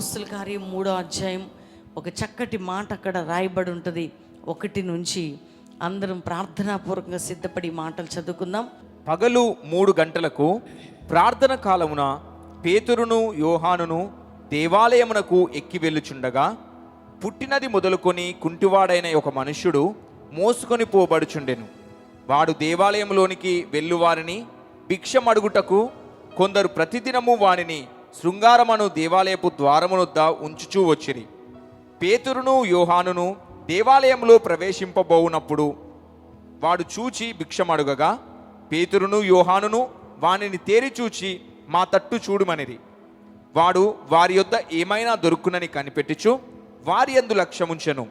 అపోస్తుల కార్యం మూడో అధ్యాయం ఒక చక్కటి మాట అక్కడ రాయబడి ఉంటుంది. ఒకటి నుంచి అందరం ప్రార్థనాపూర్వకంగా సిద్ధపడి మాటలు చదువుకుందాం. పగలు మూడు గంటలకు ప్రార్థన కాలమున పేతురును యోహానును దేవాలయమునకు ఎక్కి వెళ్ళుచుండగా పుట్టినది మొదలుకొని కుంటివాడైన ఒక మనుష్యుడు మోసుకొని పోబడుచుండెను. వాడు దేవాలయంలోనికి వెళ్ళువారిని భిక్షమడుగుటకు కొందరు ప్రతిదినము వానిని శృంగారమను దేవాలయపు ద్వారమునొద్ద ఉంచుచూ వచ్చిరి. పేతురును యోహానును దేవాలయంలో ప్రవేశింపబోవునప్పుడు వాడు చూచి భిక్షమడుగగా పేతురును యోహానును వానిని తేరి చూచి మా తట్టు చూడుమనిరి. వాడు వారి యొద్ద ఏమైనా దొరుకునని కనిపెట్టుచు వారి యందు లక్ష్యముంచెను.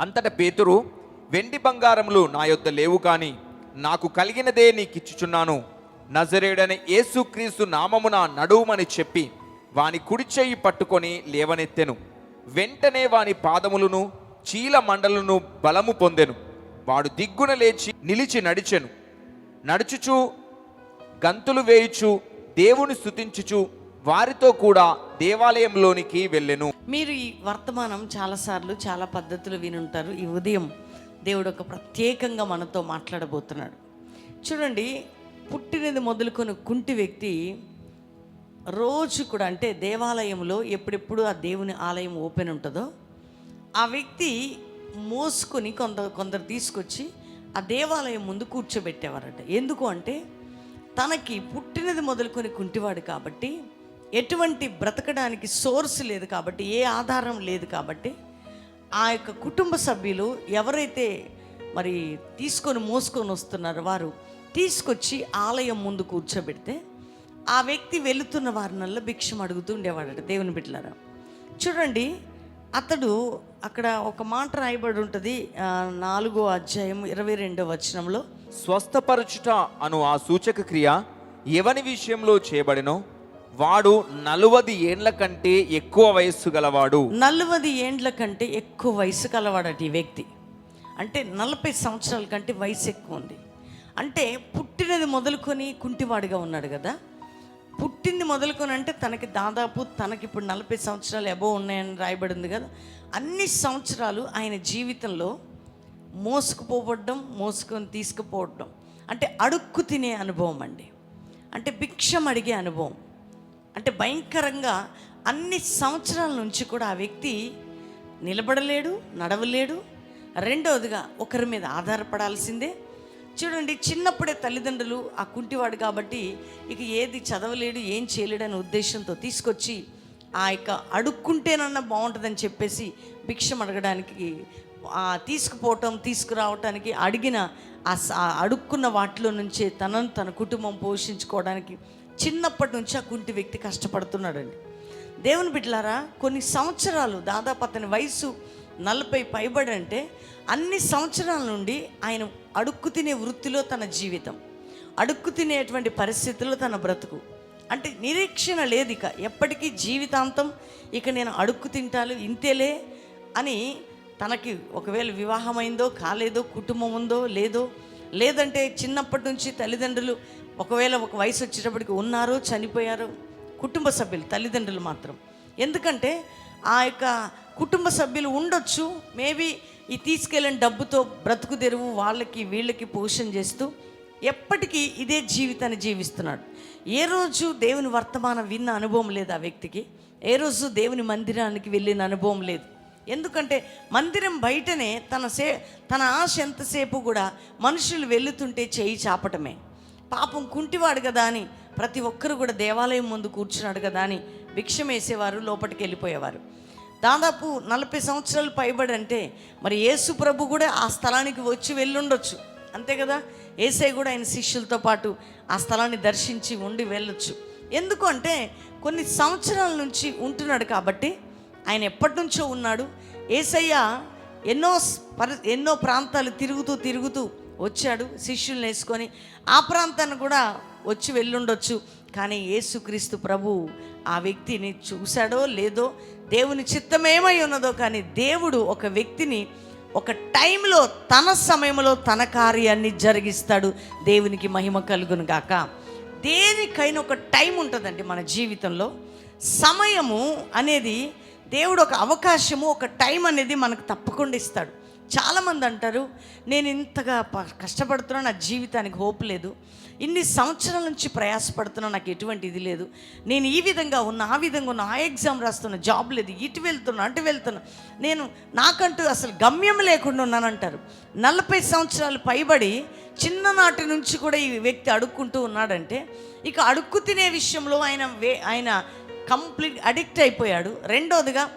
అంతట పేతురు వెండి బంగారములు నా యొద్ద లేవు కానీ నాకు కలిగినదే నీకిచ్చుచున్నాను. నజరేడని యేసుక్రీస్తు నామమున నడువుమని చెప్పి వాని కుడి చెయ్యి పట్టుకొని లేవనెత్తెను. వెంటనే వాని పాదములను చీల మండలను బలము పొందెను. వాడు దిగ్గున లేచి నిలిచి నడిచెను. నడుచుచు గంతులు వేయుచు దేవుని స్థుతించుచు వారితో కూడా దేవాలయంలోనికి వెళ్ళెను. మీరు ఈ వర్తమానం చాలాసార్లు చాలా పద్ధతులు వినుంటారు. ఈ ఉదయం దేవుడు ఒక ప్రత్యేకంగా మనతో మాట్లాడబోతున్నాడు. చూడండి పుట్టినది మొదలుకొని కుంటి వ్యక్తి రోజు కూడా అంటే దేవాలయంలో ఎప్పుడెప్పుడు ఆ దేవుని ఆలయం ఓపెన్ ఉంటుందో ఆ వ్యక్తి మోసుకొని కొందరు కొందరు తీసుకొచ్చి ఆ దేవాలయం ముందు కూర్చోబెట్టేవారట. ఎందుకు అంటే తనకి పుట్టినది మొదలుకొని కుంటివాడు కాబట్టి ఎటువంటి బ్రతకడానికి సోర్స్ లేదు కాబట్టి ఏ ఆధారం లేదు కాబట్టి ఆ యొక్క కుటుంబ సభ్యులు ఎవరైతే మరి తీసుకొని మోసుకొని వస్తున్నారో వారు తీసుకొచ్చి ఆలయం ముందు కూర్చోబెడితే ఆ వ్యక్తి వెళుతున్న వారినల్లా భిక్షం అడుగుతూ ఉండేవాడట దేవుని బిడ్డలారా. చూడండి అతడు అక్కడ ఒక మాట రాయబడి ఉంటుంది నాలుగో అధ్యాయం ఇరవై రెండో వచనంలో. స్వస్థపరచుట అను ఆ సూచక క్రియ ఎవని విషయంలో చేయబడినో? వాడు నలువది ఏండ్ల కంటే ఎక్కువ వయస్సు గలవాడు. నలభై ఏండ్ల కంటే ఎక్కువ వయసు కలవాడట ఈ వ్యక్తి. అంటే నలభై సంవత్సరాల కంటే వయసు ఎక్కువ ఉంది. అంటే పుట్టినది మొదలుకొని కుంటివాడిగా ఉన్నాడు కదా. పుట్టింది మొదలుకొని అంటే తనకి దాదాపు తనకి ఇప్పుడు నలభై సంవత్సరాలు ఎబో ఉన్నాయని రాయబడింది కదా. అన్ని సంవత్సరాలు ఆయన జీవితంలో మోసుకుపోవడం మోసుకొని తీసుకుపోవడం అంటే అడుక్కు తినే అనుభవం అండి. అంటే భిక్షం అడిగే అనుభవం. అంటే భయంకరంగా అన్ని సంవత్సరాల నుంచి కూడా ఆ వ్యక్తి నిలబడలేడు నడవలేడు. రెండవదిగా ఒకరి మీద ఆధారపడాల్సిందే చూడండి చిన్నప్పుడే తల్లిదండ్రులు ఆ కుంటివాడు కాబట్టి ఇక ఏది చదవలేడు ఏం చేయలేడు అనే ఉద్దేశంతో తీసుకొచ్చి ఆ యొక్క అడుక్కుంటేనన్నా బాగుంటుందని చెప్పేసి భిక్షం అడగడానికి ఆ తీసుకుపోవటం తీసుకురావటానికి అడిగిన ఆ స- అడుక్కున్న వాటిలో నుంచే తనను తన కుటుంబం పోషించుకోవడానికి చిన్నప్పటి నుంచి ఆ కుంటి వ్యక్తి కష్టపడుతున్నాడండి. దేవుని బిడ్డలారా కొన్ని సంవత్సరాలు దాదాపు అతని వయసు నలభై పైబడి అంటే అన్ని సంవత్సరాల నుండి ఆయన అడుక్కు తినే వృత్తిలో తన జీవితం అడుక్కు తినేటువంటి పరిస్థితుల్లో తన బ్రతుకు. అంటే నిరీక్షణ లేదు ఇక ఎప్పటికీ జీవితాంతం ఇక నేను అడుక్కు తింటాను ఇంతేలే అని తనకి ఒకవేళ వివాహమైందో కాలేదో కుటుంబం ఉందో లేదో లేదంటే చిన్నప్పటి నుంచి తల్లిదండ్రులు ఒకవేళ ఒక వయసు వచ్చేటప్పటికి ఉన్నారో చనిపోయారో కుటుంబ సభ్యులు తల్లిదండ్రులు మాత్రం. ఎందుకంటే ఆ యొక్క కుటుంబ సభ్యులు ఉండొచ్చు మేబీ ఈ తీసుకెళ్ళిన డబ్బుతో బ్రతుకు తెరువు వాళ్ళకి వీళ్ళకి పోషణ చేస్తూ ఎప్పటికీ ఇదే జీవితాన్ని జీవిస్తున్నాడు. ఏ రోజు దేవుని వర్తమానం విన్న అనుభవం లేదు ఆ వ్యక్తికి. ఏ రోజు దేవుని మందిరానికి వెళ్ళిన అనుభవం లేదు. ఎందుకంటే మందిరం బయటనే తన సే తన ఆశ ఎంతసేపు కూడా మనుషులు వెళుతుంటే చేయి చాపటమే. పాపం కుంటివాడు కదా అని ప్రతి ఒక్కరు కూడా దేవాలయం ముందు కూర్చున్నాడు కదా అని భిక్షం వేసేవారు లోపలికి వెళ్ళిపోయేవారు. దాదాపు నలభై సంవత్సరాలు పైబడి అంటే మరి యేసు ప్రభు కూడా ఆ స్థలానికి వచ్చి వెళ్ళుండొచ్చు. అంతే కదా? ఏసై కూడా ఆయన శిష్యులతో పాటు ఆ స్థలాన్ని దర్శించి ఉండి వెళ్ళొచ్చు. ఎందుకు అంటే కొన్ని సంవత్సరాల నుంచి ఉంటున్నాడు కాబట్టి ఆయన ఎప్పటి నుంచో ఉన్నాడు. ఏసయ్య ఎన్నో పరి ఎన్నో ప్రాంతాలు తిరుగుతూ తిరుగుతూ వచ్చాడు. శిష్యుల్ని వేసుకొని ఆ ప్రాంతాన్ని కూడా వచ్చి వెళ్ళుండొచ్చు. కానీ యేసుక్రీస్తు ప్రభు ఆ వ్యక్తిని చూశాడో లేదో దేవుని చిత్తమేమై ఉన్నదో కానీ దేవుడు ఒక వ్యక్తిని ఒక టైంలో తన సమయంలో తన కార్యాన్ని జరిగిస్తాడు. దేవునికి మహిమ కలుగును గాక. దేనికైనా ఒక టైం ఉంటుందండి మన జీవితంలో. సమయము అనేది దేవుడు ఒక అవకాశము ఒక టైం అనేది మనకు తప్పకుండా ఇస్తాడు. చాలామంది అంటారు నేను ఇంతగా ప- కష్టపడుతున్నా నా జీవితానికి హోప్ లేదు. ఇన్ని సంవత్సరాల నుంచి ప్రయాసపడుతున్నా నాకు ఎటువంటి ఇది లేదు. నేను ఈ విధంగా ఉన్న ఆ విధంగా ఉన్న ఆ ఎగ్జామ్ రాస్తున్నా జాబ్ లేదు ఇటు వెళ్తున్నా అటు వెళ్తున్నా. నేను నాకంటూ అసలు గమ్యం లేకుండా ఉన్నానంటారు నలభై సంవత్సరాలు పైబడి చిన్ననాటి నుంచి కూడా ఈ వ్యక్తి అడుక్కుంటూ ఉన్నాడంటే ఇక అడుక్కు తినే విషయంలో ఆయన వే ఆయన కంప్లీట్ అడిక్ట్ అయిపోయాడు. రెండోదిగా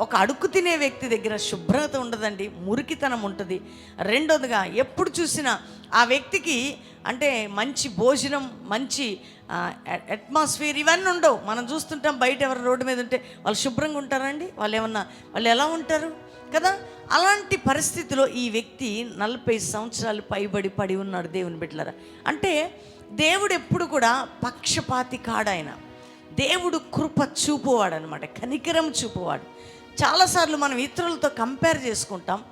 ఒక అడుక్కు తినే వ్యక్తి దగ్గర శుభ్రత ఉండదండి మురికితనం ఉంటుంది. రెండోదిగా ఎప్పుడు చూసినా ఆ వ్యక్తికి అంటే మంచి భోజనం మంచి అట్మాస్ఫియర్ ఇవన్నీ ఉండవు. మనం చూస్తుంటాం బయట ఎవరు రోడ్డు మీద ఉంటే వాళ్ళు శుభ్రంగా ఉంటారండి వాళ్ళు ఏమన్నా వాళ్ళు ఎలా ఉంటారు? కదా? అలాంటి పరిస్థితిలో ఈ వ్యక్తి నలభై సంవత్సరాలు పైబడి పడి ఉన్నాడు దేవుని బిడ్డలరా. అంటే దేవుడు ఎప్పుడు కూడా పక్షపాతి కాడాయన దేవుడు కృప చూపువాడు అనమాట కనికరం చూపువాడు. చాలాసార్లు మనం ఇతరులతో కంపేర్ చేసుకుంటాం.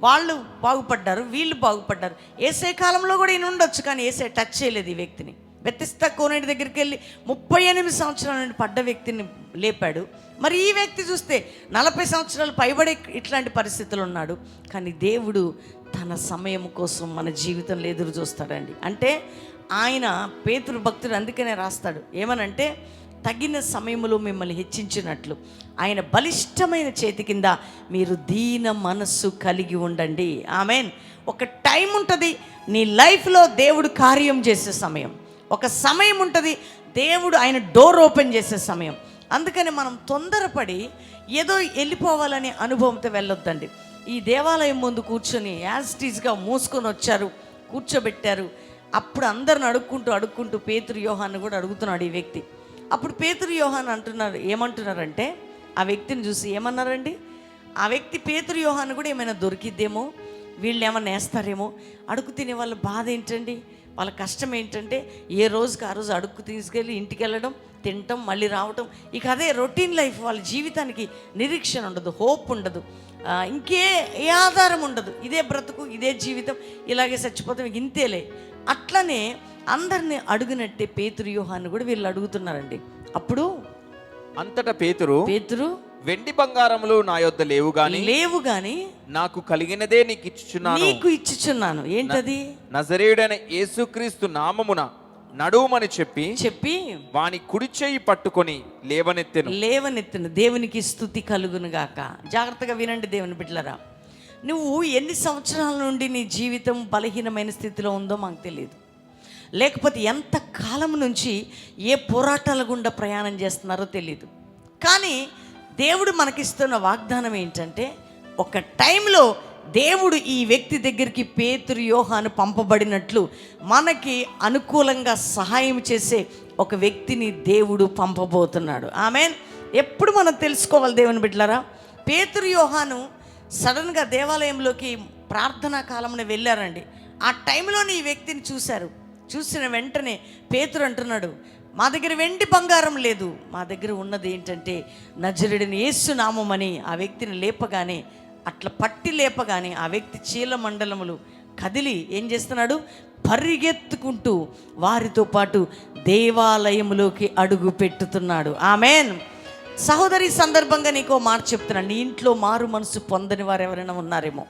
వాళ్ళు బాగుపడ్డారు వీళ్ళు బాగుపడ్డారు. ఏసే కాలంలో కూడా ఈయన ఉండొచ్చు కానీ ఏసే టచ్ చేయలేదు ఈ వ్యక్తిని. వ్యతిస్త కోనేటి దగ్గరికి వెళ్ళి ముప్పై ఎనిమిది సంవత్సరాల నుండి పడ్డ వ్యక్తిని లేపాడు. మరి ఈ వ్యక్తి చూస్తే నలభై సంవత్సరాలు పైబడి ఇట్లాంటి పరిస్థితులు ఉన్నాడు. కానీ దేవుడు తన సమయం కోసం మన జీవితంలో ఎదురు చూస్తాడండి. అంటే ఆయన పేతురు భక్తుడు అందుకనే రాస్తాడు. ఏమనంటే తగిన సమయంలో మిమ్మల్ని హెచ్చించినట్లు. ఆయన బలిష్టమైన చేతి కింద మీరు దీన మనస్సు కలిగి ఉండండి. ఆమెన్. ఒక టైం ఉంటుంది నీ లైఫ్లో దేవుడు కార్యం చేసే సమయం. ఒక సమయం ఉంటుంది దేవుడు ఆయన డోర్ ఓపెన్ చేసే సమయం. అందుకని మనం తొందరపడి ఏదో వెళ్ళిపోవాలనే అనుభవంతో వెళ్ళొద్దండి. ఈ దేవాలయం ముందు కూర్చొని యాజ్టీజ్గా మూసుకొని వచ్చారు కూర్చోబెట్టారు. అప్పుడు అందరిని అడుక్కుంటూ అడుక్కుంటూ పేతురు యోహాన్ని కూడా అడుగుతున్నాడు ఈ వ్యక్తి. అప్పుడు పేతురు యోహాన్ అంటున్నారు ఏమంటున్నారంటే ఆ వ్యక్తిని చూసి ఏమన్నారండి? ఆ వ్యక్తి పేతురు యోహాన్ కూడా ఏమైనా దొరికిద్దేమో? వీళ్ళు ఏమైనా వేస్తారేమో? అడుగు తినే వాళ్ళ బాధ ఏంటండి? వాళ్ళ కష్టం ఏంటంటే ఏ రోజుకి ఆ రోజు అడుక్కు తీసుకెళ్ళి ఇంటికి వెళ్ళడం తినటం మళ్ళీ రావటం ఇక అదే రొటీన్ లైఫ్ వాళ్ళ జీవితానికి నిరీక్షణ ఉండదు హోప్ ఉండదు ఇంకే ఏ ఆధారం ఉండదు. ఇదే బ్రతుకు ఇదే జీవితం ఇలాగే చచ్చిపోతాం ఇంతేలే. అట్లనే అందరిని అడుగునట్టే పేతురు వ్యూహాన్ని కూడా వీళ్ళు అడుగుతున్నారండి. అప్పుడు అంతటా పేతురు పేతురు వెండి బంగారములు నా యొద్ద లేవు గాని లేవు గాని నాకు కలిగినదే నీకు ఇచ్చుచున్నాను. నీకు ఇచ్చుచున్నాను. ఏంటది? నజరేయుడైన యేసుక్రీస్తు నామమున నడువుమని చెప్పి చెప్పి వాని కుడి చెయ్యి పట్టుకొని లేవనెత్తెను. లేవనెత్తిన. దేవునికి స్థుతి కలుగును గాక. జాగ్రత్తగా వినండి దేవుని బిడ్డలరా. నువ్వు ఎన్ని సంవత్సరాల నుండి నీ జీవితం బలహీనమైన స్థితిలో ఉందో మాకు తెలియదు లేకపోతే ఎంత కాలం నుంచి ఏ పోరాటాల గుండా ప్రయాణం చేస్తున్నారో తెలియదు కానీ దేవుడు మనకిస్తున్న వాగ్దానం ఏంటంటే ఒక టైంలో దేవుడు ఈ వ్యక్తి దగ్గరికి పేతురు యోహాను పంపబడినట్లు మనకి అనుకూలంగా సహాయం చేసే ఒక వ్యక్తిని దేవుడు పంపబోతున్నాడు. ఆమె ఎప్పుడు మనం తెలుసుకోవాలి దేవుని బిడ్డలారా? పేతురు యోహాను సడన్గా దేవాలయంలోకి ప్రార్థనా కాలంలో వెళ్ళారండి. ఆ టైంలోనే ఈ వ్యక్తిని చూశారు. చూసిన వెంటనే పేతురు అంటున్నాడు మా దగ్గర వెండి బంగారం లేదు. మా దగ్గర ఉన్నది ఏంటంటే నజరుడిని ఏసునామం అని ఆ వ్యక్తిని లేపగానే అట్లా పట్టి లేపగానే ఆ వ్యక్తి చీల మండలములు కదిలి ఏం చేస్తున్నాడు? పరిగెత్తుకుంటూ వారితో పాటు దేవాలయములోకి అడుగు పెట్టుతున్నాడు. ఆమెన్. సహోదరి సందర్భంగా నీకో మాట చెప్తున్నాను. నీ ఇంట్లో మారు మనసు పొందని వారు ఎవరైనా ఉన్నారేమో?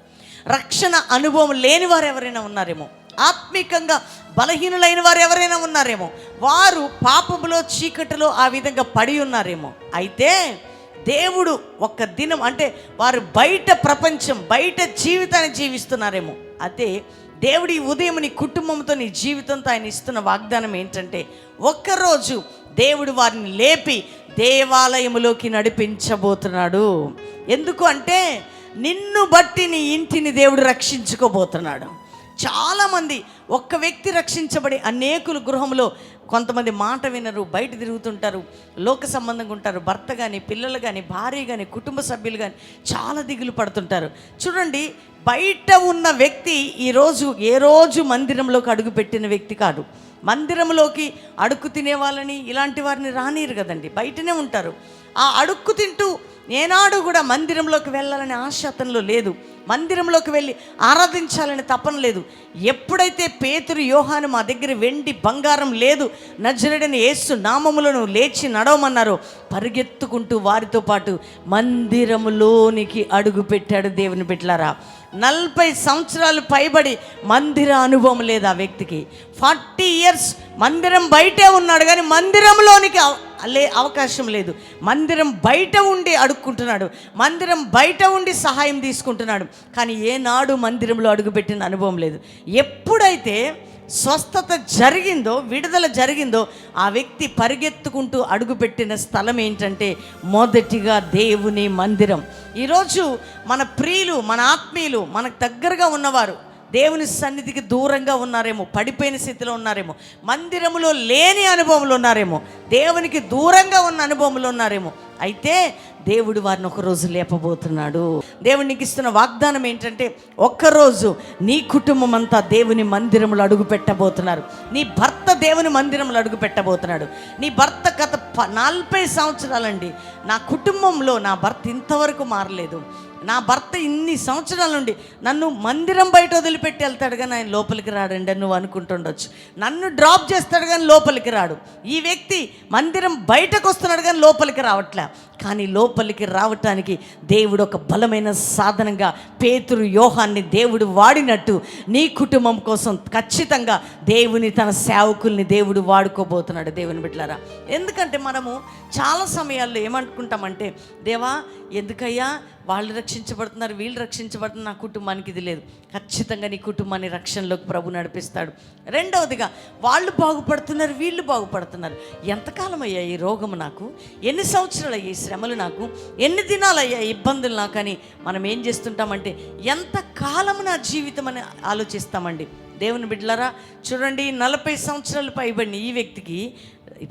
రక్షణ అనుభవం లేని వారు ఎవరైనా ఉన్నారేమో? ఆత్మీకంగా బలహీనులైన వారు ఎవరైనా ఉన్నారేమో? వారు పాపములో చీకటిలో ఆ విధంగా పడి ఉన్నారేమో? అయితే దేవుడు ఒక్క దినం అంటే వారు బయట ప్రపంచం బయట జీవితాన్ని జీవిస్తున్నారేమో? అదే దేవుడి ఉదయం నీ కుటుంబంతో నీ జీవితంతో ఆయన ఇస్తున్న వాగ్దానం ఏంటంటే ఒక్కరోజు దేవుడు వారిని లేపి దేవాలయములోకి నడిపించబోతున్నాడు. ఎందుకు అంటే నిన్ను బట్టి నీ ఇంటిని దేవుడు రక్షించుకోబోతున్నాడు. చాలామంది ఒక్క వ్యక్తి రక్షించబడి అనేకులు గృహంలో కొంతమంది మాట వినరు బయట తిరుగుతుంటారు లోక సంబంధంగా ఉంటారు భర్త కానీ పిల్లలు కానీ భార్య కానీ కుటుంబ సభ్యులు కానీ చాలా దిగులు పడుతుంటారు. చూడండి బయట ఉన్న వ్యక్తి ఈరోజు ఏ రోజు మందిరంలోకి అడుగుపెట్టిన వ్యక్తి కాదు. మందిరంలోకి అడుక్కు తినే వాళ్ళని ఇలాంటి వారిని రానియరు కదండి. బయటనే ఉంటారు. ఆ అడుక్కు తింటూ ఏనాడు కూడా మందిరంలోకి వెళ్ళాలనే ఆశ అతనిలో లేదు. మందిరంలోకి వెళ్ళి ఆరాధించాలని తపన లేదు. ఎప్పుడైతే పేతురు యోహాను మా దగ్గర వెండి బంగారం లేదు నజరడిన యేసు నామములను లేచి నడవమన్నారో పరిగెత్తుకుంటూ వారితో పాటు మందిరములోనికి అడుగు పెట్టాడు దేవుని బిడ్డలారా. నలభై సంవత్సరాలు పైబడి మందిర అనుభవం లేదు ఆ వ్యక్తికి. ఫార్టీ ఇయర్స్ మందిరం బయటే ఉన్నాడు కానీ మందిరంలోనికి లే అవకాశం లేదు. మందిరం బయట ఉండి అడుక్కుంటున్నాడు. మందిరం బయట ఉండి సహాయం తీసుకుంటున్నాడు. కానీ ఏనాడు మందిరంలో అడుగుపెట్టిన అనుభవం లేదు. ఎప్పుడైతే స్వస్థత జరిగిందో విడుదల జరిగిందో ఆ వ్యక్తి పరిగెత్తుకుంటూ అడుగుపెట్టిన స్థలం ఏంటంటే మొదటిగా దేవుని మందిరం. ఈరోజు మన ప్రియులు మన ఆత్మీయులు మనకు దగ్గరగా ఉన్నవారు దేవుని సన్నిధికి దూరంగా ఉన్నారేమో పడిపోయిన స్థితిలో ఉన్నారేమో మందిరములో లేని అనుభవంలో ఉన్నారేమో దేవునికి దూరంగా ఉన్న అనుభవంలో ఉన్నారేమో అయితే దేవుడు వారిని ఒకరోజు లేపబోతున్నాడు. దేవునికి ఇస్తున్న వాగ్దానం ఏంటంటే ఒక్కరోజు నీ కుటుంబం అంతా దేవుని మందిరంలో అడుగు పెట్టబోతున్నారు. నీ భర్త దేవుని మందిరంలో అడుగు పెట్టబోతున్నాడు. నీ భర్త గత ప- నలభై సంవత్సరాలండి నా కుటుంబంలో నా భర్త ఇంతవరకు మారలేదు. నా భర్త ఇన్ని సంవత్సరాల నుండి నన్ను మందిరం బయట వదిలిపెట్టి వెళ్తాడు కానీ ఆయన లోపలికి రాడండి అండి నువ్వు అనుకుంటుండొచ్చు. నన్ను డ్రాప్ చేస్తాడు కానీ లోపలికి రాడు. ఈ వ్యక్తి మందిరం బయటకు వస్తున్నాడు కానీ లోపలికి రావట్లే. కానీ లోపలికి రావటానికి దేవుడు ఒక బలమైన సాధనంగా పేతురు యోహాన్ని దేవుడు వాడినట్టు నీ కుటుంబం కోసం ఖచ్చితంగా దేవుని తన సేవకుల్ని దేవుడు వాడుకోబోతున్నాడు. దేవుని బిడ్డలారా ఎందుకంటే మనము చాలా సమయాల్లో ఏమనుకుంటామంటే దేవా ఎందుకయ్యా? వాళ్ళు రక్షించబడుతున్నారు వీళ్ళు రక్షించబడుతున్న నా కుటుంబానికి ఇది లేదు. ఖచ్చితంగా నీ కుటుంబాన్ని రక్షణలోకి ప్రభు నడిపిస్తాడు. రెండవదిగా వాళ్ళు బాగుపడుతున్నారు వీళ్ళు బాగుపడుతున్నారు. ఎంతకాలం అయ్యా ఈ రోగం నాకు? ఎన్ని సంవత్సరాలు అయ్యాయి శ్రమలు నాకు? ఎన్ని దినాలు అయ్యా ఇబ్బందులు నాకు అని మనం ఏం చేస్తుంటామంటే ఎంత కాలం నా జీవితం అని ఆలోచిస్తామండి. దేవుని బిడ్డలారా చూడండి నలభై సంవత్సరాలు పైబడిన ఈ వ్యక్తికి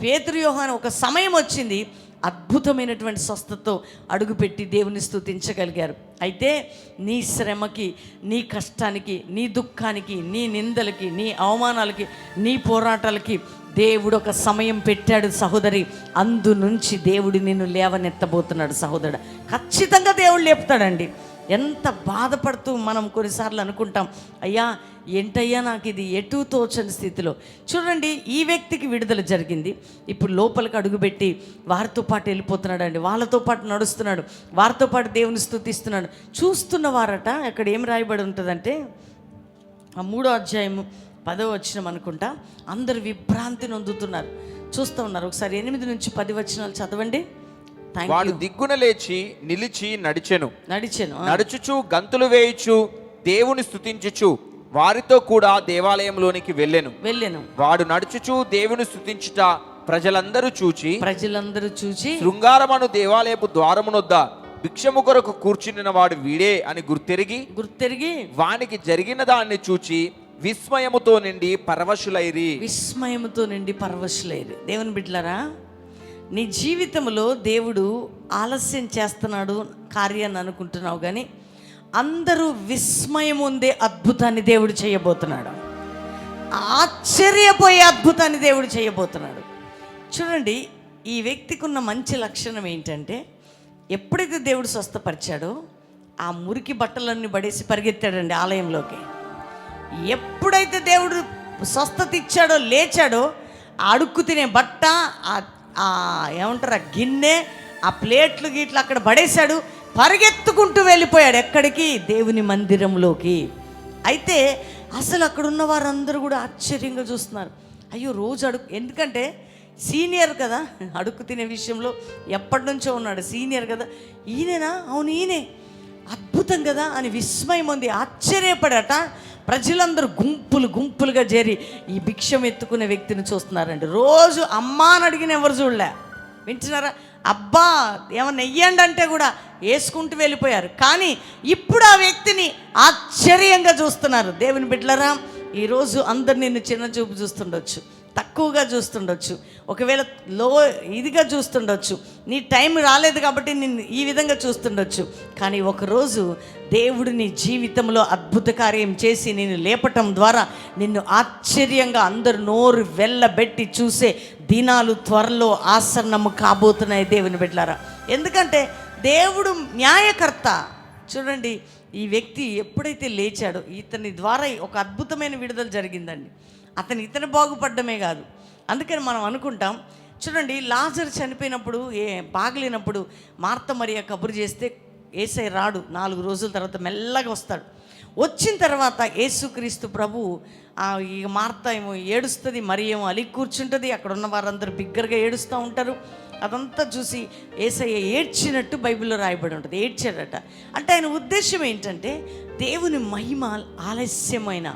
పేతురు యోహాను ఒక సమయం వచ్చింది. అద్భుతమైనటువంటి స్వస్థతో అడుగుపెట్టి దేవుని స్థుతించగలిగారు అయితే నీ శ్రమకి నీ కష్టానికి నీ దుఃఖానికి నీ నిందలకి నీ అవమానాలకి నీ పోరాటాలకి దేవుడు ఒక సమయం పెట్టాడు సహోదరి. అందు నుంచి దేవుడు నిన్ను లేవనెత్తబోతున్నాడు సహోదరుడు. ఖచ్చితంగా దేవుడు లేపుతాడండి. ఎంత బాధపడుతూ మనం కొన్నిసార్లు అనుకుంటాం అయ్యా ఏంటయ్యా నాకు ఇది ఎటు తోచని స్థితిలో. చూడండి ఈ వ్యక్తికి విడుదల జరిగింది. ఇప్పుడు లోపలికి అడుగుపెట్టి వారితో పాటు వెళ్ళిపోతున్నాడు అండి వాళ్ళతో పాటు నడుస్తున్నాడు వారితో పాటు దేవుని స్థుతిస్తున్నాడు. చూస్తున్న వారట అక్కడ ఏం రాయబడి ఉంటుందంటే ఆ మూడో అధ్యాయము పదో వచ్చినం అనుకుంటా అందరు విభ్రాంతి నొందుతున్నారు. చూస్తూ ఉన్నారు ఒకసారి ఎనిమిది నుంచి పది వచనాలు చదవండి. వాడు దిగ్గున లేచి నిలిచి నడిచెను. నడిచాను. నడుచుచు గంతులు వేయుచు దేవుని స్తుతించుచు వారితో కూడా దేవాలయంలోనికి వెళ్ళెను. వెళ్ళాను. వాడు నడుచుచు దేవుని స్తుతించుట ప్రజలందరూ చూచి ప్రజలందరూ చూచి శృంగారమను దేవాలయపు ద్వారమునొద్ద భిక్షము కొరకు కూర్చున్న వాడు వీడే అని గుర్తెరిగి గుర్తెరిగి వానికి జరిగిన దాన్ని చూచి విస్మయముతో నిండి పరవశులైరి. విస్మయముతో నిండి పరవశులేరు. దేవుని బిడ్డలారా నీ జీవితంలో దేవుడు ఆలస్యం చేస్తున్నాడు కార్యాన్ని అనుకుంటున్నావు కానీ అందరూ విస్మయం ఉందే అద్భుతాన్ని దేవుడు చేయబోతున్నాడు. ఆశ్చర్యపోయే అద్భుతాన్ని దేవుడు చేయబోతున్నాడు. చూడండి ఈ వ్యక్తికి ఉన్న మంచి లక్షణం ఏంటంటే ఎప్పుడైతే దేవుడు స్వస్థపరిచాడో ఆ మురికి బట్టలన్నీ పడేసి పరిగెత్తాడండి ఆలయంలోకి. ఎప్పుడైతే దేవుడు స్వస్థత ఇచ్చాడో లేచాడో ఆ అడుక్కు తినే బట్ట ఆ- ఆ ఏమంటారు ఆ గిన్నె ఆ ప్లేట్లు గీట్లు అక్కడ పడేశాడు. పరిగెత్తుకుంటూ వెళ్ళిపోయాడు ఎక్కడికి? దేవుని మందిరంలోకి. అయితే అసలు అక్కడ ఉన్న వారందరూ కూడా ఆశ్చర్యంగా చూస్తున్నారు. అయ్యో రోజు అడుగు ఎందుకంటే సీనియర్ కదా అడుక్కు తినే విషయంలో ఎప్పటి నుంచో ఉన్నాడు సీనియర్ కదా. ఈయనేనా? అవును ఈయనే. అద్భుతం కదా అని విస్మయం ఉంది ఆశ్చర్యపడట ప్రజలందరూ గుంపులు గుంపులుగా చేరి ఈ భిక్షం ఎత్తుకునే వ్యక్తిని చూస్తున్నారండి. రోజు అమ్మా అని అడిగిన ఎవరు చూడలే. వింటున్నారా? అబ్బా ఏమన్నా వెయ్యండి అంటే కూడా వేసుకుంటూ వెళ్ళిపోయారు. కానీ ఇప్పుడు ఆ వ్యక్తిని ఆశ్చర్యంగా చూస్తున్నారు. దేవుని బిడ్డలరా ఈరోజు అందరు నిన్ను చిన్న చూపు చూస్తుండొచ్చు. తక్కువగా చూస్తుండొచ్చు. ఒకవేళ లో ఇదిగా చూస్తుండొచ్చు. నీ టైం రాలేదు కాబట్టి నిన్ను ఈ విధంగా చూస్తుండొచ్చు. కానీ ఒకరోజు దేవుడు నీ జీవితంలో అద్భుత కార్యం చేసి నేను లేపటం ద్వారా నిన్ను ఆశ్చర్యంగా అందరు నోరు వెళ్ళబెట్టి చూసే దినాలు త్వరలో ఆసన్నము కాబోతున్నాయి దేవుని బిడ్డలారా. ఎందుకంటే దేవుడు న్యాయకర్త. చూడండి ఈ వ్యక్తి ఎప్పుడైతే లేచాడో ఇతని ద్వారా ఒక అద్భుతమైన విడుదల జరిగిందండి. అతను ఇతను బాగుపడ్డమే కాదు. అందుకని మనం అనుకుంటాం చూడండి లాజర్ చనిపోయినప్పుడు ఏ బాగలేనప్పుడు మార్త మరియా కబురు చేస్తే ఏసై రాడు నాలుగు రోజుల తర్వాత మెల్లగా వస్తాడు. వచ్చిన తర్వాత యేసుక్రీస్తు ప్రభు ఈ మార్త ఏమో ఏడుస్తుంది మరి ఏమో అలి కూర్చుంటుంది అక్కడ ఉన్న వారందరూ బిగ్గరగా ఏడుస్తూ ఉంటారు. అదంతా చూసి ఏసయ్య ఏడ్చినట్టు బైబిల్లో రాయబడి ఉంటుంది ఏడ్చాడట అంటే ఆయన ఉద్దేశం ఏంటంటే దేవుని మహిమ ఆలస్యమైన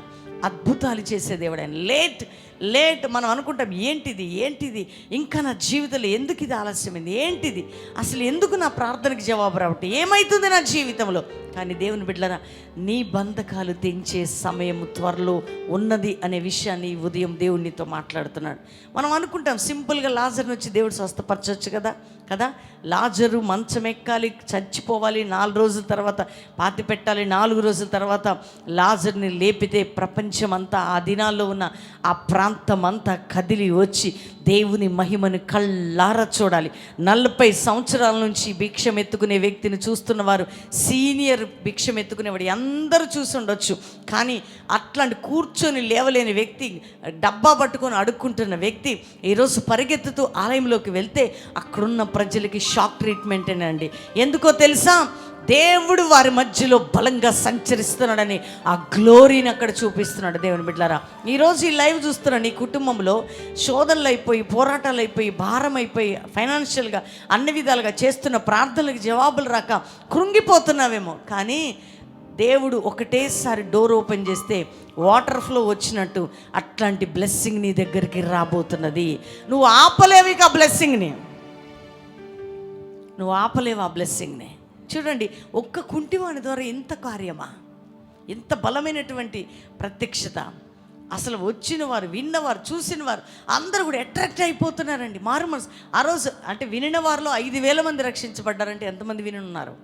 అద్భుతాలు చేసే దేవుడు ఆయన. లేట్ లేట్ మనం అనుకుంటాం ఏంటిది ఏంటిది? ఇంకా నా జీవితంలో ఎందుకు ఇది ఆలస్యమైంది? ఏంటిది? అసలు ఎందుకు నా ప్రార్థనకి జవాబు రావటం ఏమవుతుంది నా జీవితంలో? కానీ దేవుని బిడ్డలరా నీ బంధకాలు తెంచే సమయం త్వరలో ఉన్నది అనే విషయాన్ని ఉదయం దేవునితో మాట్లాడుతున్నాడు. మనం అనుకుంటాం సింపుల్గా లాజర్ని వచ్చి దేవుడు స్వస్థపరచవచ్చు కదా? కదా? లాజరు మంచం ఎక్కాలి చచ్చిపోవాలి నాలుగు రోజుల తర్వాత పాతి పెట్టాలి నాలుగు రోజుల తర్వాత లాజర్ని లేపితే ప్రపంచమంతా ఆ దినాల్లో ఉన్న ఆ ప్రాంతం అంతా కదిలి వచ్చి దేవుని మహిమను కళ్ళారా చూడాలి. నలభై సంవత్సరాల నుంచి భిక్షం ఎత్తుకునే వ్యక్తిని చూస్తున్న వారు సీనియర్ భిక్షం ఎత్తుకునేవాడు అందరూ చూసి ఉండొచ్చు. కానీ అట్లాంటి కూర్చొని లేవలేని వ్యక్తి డబ్బా పట్టుకొని అడుక్కుంటున్న వ్యక్తి ఈరోజు పరిగెత్తుతూ ఆలయంలోకి వెళ్తే అక్కడున్న ప్రజలకి షాక్ ట్రీట్మెంటేనండి అండి ఎందుకో తెలుసా? దేవుడు వారి మధ్యలో బలంగా సంచరిస్తున్నాడని ఆ గ్లోరీని అక్కడ చూపిస్తున్నాడు దేవుని బిడ్డారా ఈరోజు ఈ లైవ్ చూస్తున్న నీ కుటుంబంలో శోధనలు అయిపోయి పోరాటాలు అయిపోయి భారం అయిపోయి ఫైనాన్షియల్గా అన్ని విధాలుగా చేస్తున్న ప్రార్థనలకు జవాబులు రాక కృంగిపోతున్నావేమో. కానీ దేవుడు ఒకటేసారి డోర్ ఓపెన్ చేస్తే వాటర్ ఫ్లో వచ్చినట్టు అట్లాంటి బ్లెస్సింగ్ నీ దగ్గరికి రాబోతున్నది. నువ్వు ఆపలేవు ఇక బ్లెస్సింగ్ని నువ్వు ఆపలేవు ఆ బ్లెస్సింగ్ని చూడండి ఒక్క కుంటివాణి ద్వారా ఎంత కార్యమా? ఎంత బలమైనటువంటి ప్రత్యక్షత. అసలు వచ్చిన వారు విన్నవారు చూసిన వారు అందరూ కూడా అట్రాక్ట్ అయిపోతున్నారండి. మారు మనసు. ఆ రోజు అంటే వినిన వారిలో ఐదు వేల మంది రక్షించబడ్డారంటే ఎంతమంది విని ఉన్నారు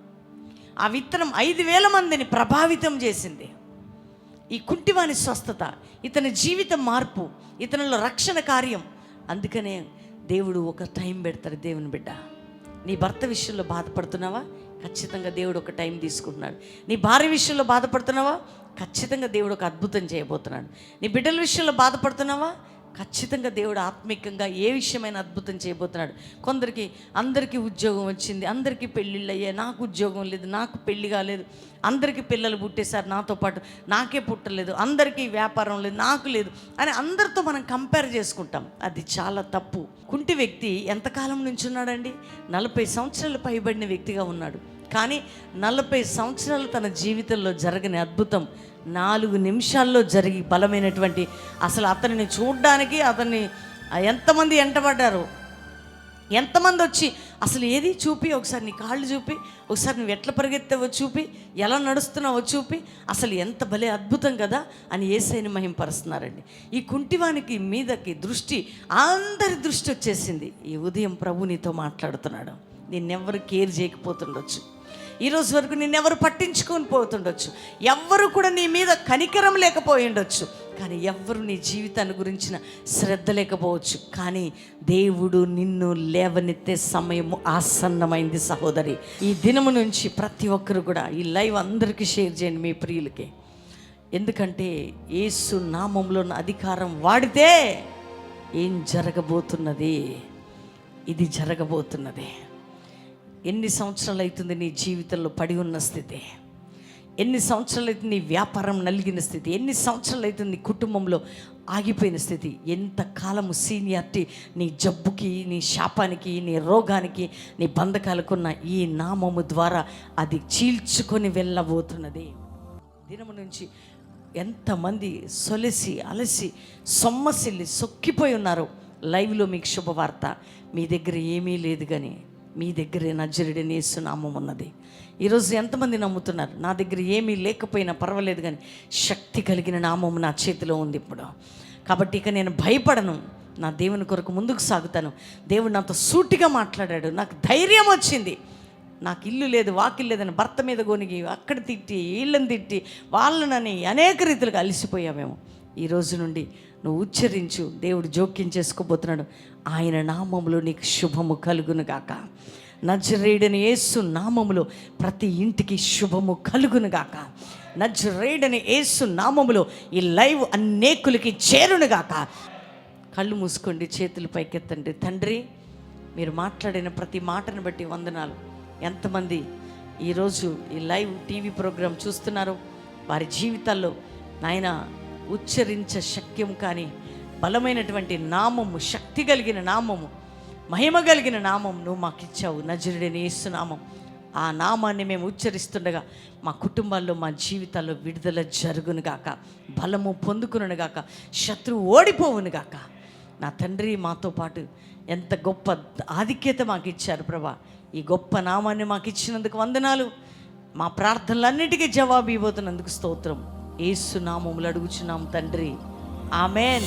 ఆ విత్తనం ఐదు వేల మందిని ప్రభావితం చేసింది. ఈ కుంటివాని స్వస్థత ఇతని జీవిత మార్పు ఇతనిలో రక్షణ కార్యం. అందుకనే దేవుడు ఒక టైం పెడతాడు దేవుని బిడ్డ. నీ భర్త విషయంలో బాధపడుతున్నావా? ఖచ్చితంగా దేవుడు ఒక టైం తీసుకుంటున్నాడు. నీ భార్య విషయంలో బాధపడుతున్నావా? ఖచ్చితంగా దేవుడు ఒక అద్భుతం చేయబోతున్నాడు. నీ బిడ్డల విషయంలో బాధపడుతున్నావా? ఖచ్చితంగా దేవుడు ఆత్మికంగా ఏ విషయమైన అద్భుతం చేయబోతున్నాడు. కొందరికి అందరికీ ఉద్యోగం వచ్చింది అందరికీ పెళ్ళిళ్ళు అయ్యాయి నాకు ఉద్యోగం లేదు నాకు పెళ్ళి కాలేదు అందరికీ పిల్లలు పుట్టేశారు నాతో పాటు నాకే పుట్టలేదు అందరికీ వ్యాపారం లేదు నాకు లేదు అని అందరితో మనం కంపేర్ చేసుకుంటాం. అది చాలా తప్పు. కుంటి వ్యక్తి ఎంతకాలం నుంచి ఉన్నాడండి? నలభై సంవత్సరాలు పైబడిన వ్యక్తిగా ఉన్నాడు. కానీ నలభై సంవత్సరాలు తన జీవితంలో జరగని అద్భుతం నాలుగు నిమిషాల్లో జరిగి బలమైనటువంటి అసలు అతనిని చూడడానికి అతన్ని ఎంతమంది ఎంటబడ్డారు? ఎంతమంది వచ్చి అసలు ఏది చూపి? ఒకసారి నీ కాళ్ళు చూపి ఒకసారి నువ్వు ఎట్లా పరిగెత్తావో చూపి ఎలా నడుస్తున్నావో చూపి. అసలు ఎంత భలే అద్భుతం కదా అని ఏసైని మహింపరుస్తున్నారండి. ఈ కుంటివానికి మీదకి దృష్టి అందరి దృష్టి వచ్చేసింది. ఈ ఉదయం ప్రభు నీతో మాట్లాడుతున్నాడు. నిన్నెవ్వరు కేర్ చేయకపోతుండొచ్చు. ఈరోజు వరకు నిన్నెవరు పట్టించుకొని పోతుండొచ్చు. ఎవ్వరు కూడా నీ మీద కనికరం లేకపోయి ఉండొచ్చు. కానీ ఎవ్వరు నీ జీవితాన్ని గురించిన శ్రద్ధ లేకపోవచ్చు. కానీ దేవుడు నిన్ను లేవనెత్తే సమయము ఆసన్నమైంది సహోదరి. ఈ దినము నుంచి ప్రతి ఒక్కరు కూడా ఈ లైవ్ అందరికీ షేర్ చేయండి మీ ప్రియులకి. ఎందుకంటే యేసు నామంలో ఉన్న అధికారం వాడితే ఏం జరగబోతున్నది? ఇది జరగబోతున్నది. ఎన్ని సంవత్సరాలు అవుతుంది నీ జీవితంలో పడి ఉన్న స్థితి? ఎన్ని సంవత్సరాలు అయితే నీ వ్యాపారం నలిగిన స్థితి? ఎన్ని సంవత్సరాలు అవుతుంది నీ కుటుంబంలో ఆగిపోయిన స్థితి? ఎంత కాలము సీనియారిటీ నీ జబ్బుకి నీ శాపానికి నీ రోగానికి నీ బంధకాలకున్న ఈ నామము ద్వారా అది చీల్చుకొని వెళ్ళబోతున్నది. దినము నుంచి ఎంతమంది సొలసి అలసి సొమ్మసిల్లి సొక్కిపోయి ఉన్నారు. లైవ్లో మీకు శుభవార్త. మీ దగ్గర ఏమీ లేదు కానీ మీ దగ్గరే నజరుడి నేసునామం ఉన్నది. ఈరోజు ఎంతమంది నమ్ముతున్నారు? నా దగ్గర ఏమీ లేకపోయినా పర్వాలేదు కానీ శక్తి కలిగిన నామం నా చేతిలో ఉంది ఇప్పుడు. కాబట్టి ఇక నేను భయపడను. నా దేవుని కొరకు ముందుకు సాగుతాను. దేవుడు నాతో సూటిగా మాట్లాడాడు. నాకు ధైర్యం వచ్చింది. నాకు ఇల్లు లేదు వాకిల్ లేదని భర్త మీద గొనిగి అక్కడ తిట్టి వీళ్ళని తిట్టి వాళ్ళనని అనేక రీతిలుగా అలసిపోయామేమో. ఈ రోజు నుండి నువ్వు ఉచ్చరించు. దేవుడు జోక్యం చేసుకోబోతున్నాడు. ఆయన నామములో నీకు శుభము కలుగును గాక. నజరేడని ఏసు నామములో ప్రతి ఇంటికి శుభము కలుగును గాక. నజరేడని ఏసు నామములో ఈ లైవ్ అనేకులకి చేరునుగాక కళ్ళు మూసుకోండి చేతులు పైకెత్తండి. తండ్రి మీరు మాట్లాడిన ప్రతి మాటను బట్టి వందనాలు. ఎంతమంది ఈరోజు ఈ లైవ్ టీవీ ప్రోగ్రాం చూస్తున్నారో? వారి జీవితాల్లో నాయన ఉచ్చరించ శక్యం కానీ బలమైనటువంటి నామము శక్తి కలిగిన నామము మహిమ కలిగిన నామం నువ్వు మాకు ఇచ్చావు నజరుడిని నామం ఆ నామాన్ని మేము ఉచ్చరిస్తుండగా మా కుటుంబాల్లో మా జీవితాల్లో విడుదల జరుగునుగాక బలము పొందుకునుగాక శత్రువు ఓడిపోవునుగాక నా తండ్రి మాతో పాటు ఎంత గొప్ప ఆధిక్యత మాకు ఇచ్చారు ప్రభా. ఈ గొప్ప నామాన్ని మాకు ఇచ్చినందుకు వందనాలు. మా ప్రార్థనలన్నిటికీ జవాబు ఇవ్వబోతున్నందుకు స్తోత్రం. ఏసునామములు అడుగుచున్నాం తండ్రి. ఆమెన్.